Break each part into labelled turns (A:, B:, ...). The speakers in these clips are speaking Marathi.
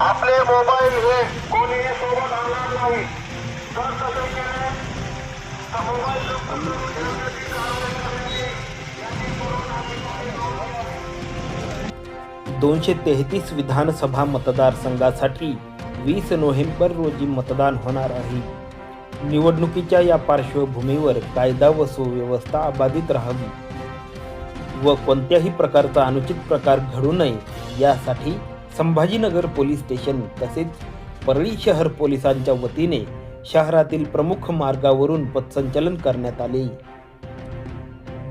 A: आपले मोबाईल हे कोणीही सोबत आणणार नाही. जर तसे केले तर मोबाईल
B: दोनशे तेहतीस विधानसभा मतदारसंघासाठी वीस नोव्हेंबर रोजी मतदान होणार आहे. निवडणुकीच्या या पार्श्वभूमीवर कायदा व सुव्यवस्था अबाधित राहावी. व कोणत्याही प्रकारचा अनुचित प्रकार घडू नये यासाठी संभाजीनगर पोलीस स्टेशन तसेच परळी शहर पोलिसांच्या वतीने शहरातील प्रमुख मार्गावरून पथसंचलन करण्यात आले.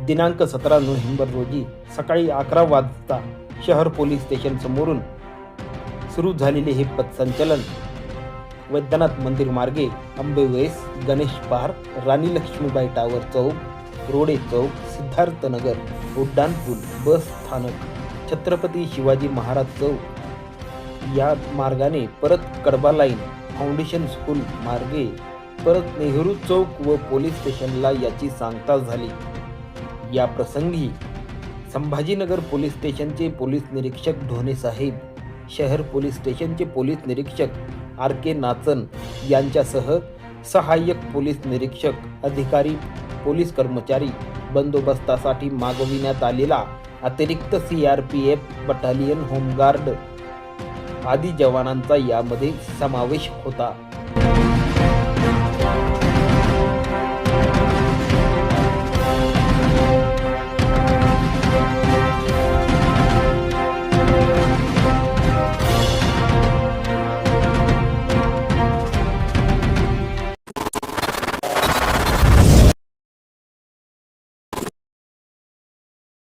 B: दिनांक सतरा नोव्हेंबर रोजी सकाळी अकरा वाजता शहर पोलीस स्टेशन समोरून सुरू झालेले हे पथसंचलन वैद्यनाथ मंदिर मार्गे आंबेवेस गणेश पार्क राणी लक्ष्मीबाई टावर चौक रोडे चौक सिद्धार्थनगर उड्डाणपूल बस स्थानक छत्रपती शिवाजी महाराज चौक या मार्गाने परत कडबा लाईन फाउंडेशन स्कूल मार्गे परत नेहरू चौक व पोलीस स्टेशनला याची सांगता झाली. या प्रसंगी संभाजीनगर पोलीस स्टेशनचे पोलीस निरीक्षक ढोणे साहेब शहर पोलीस स्टेशनचे पोलीस निरीक्षक आर के नाचन यांच्यासह सहाय्यक पोलीस निरीक्षक अधिकारी पोलीस कर्मचारी बंदोबस्तासाठी मागविण्यात आलेला अतिरिक्त C R P F battalion home guard आदी जवानांचा यामध्ये समावेश होता.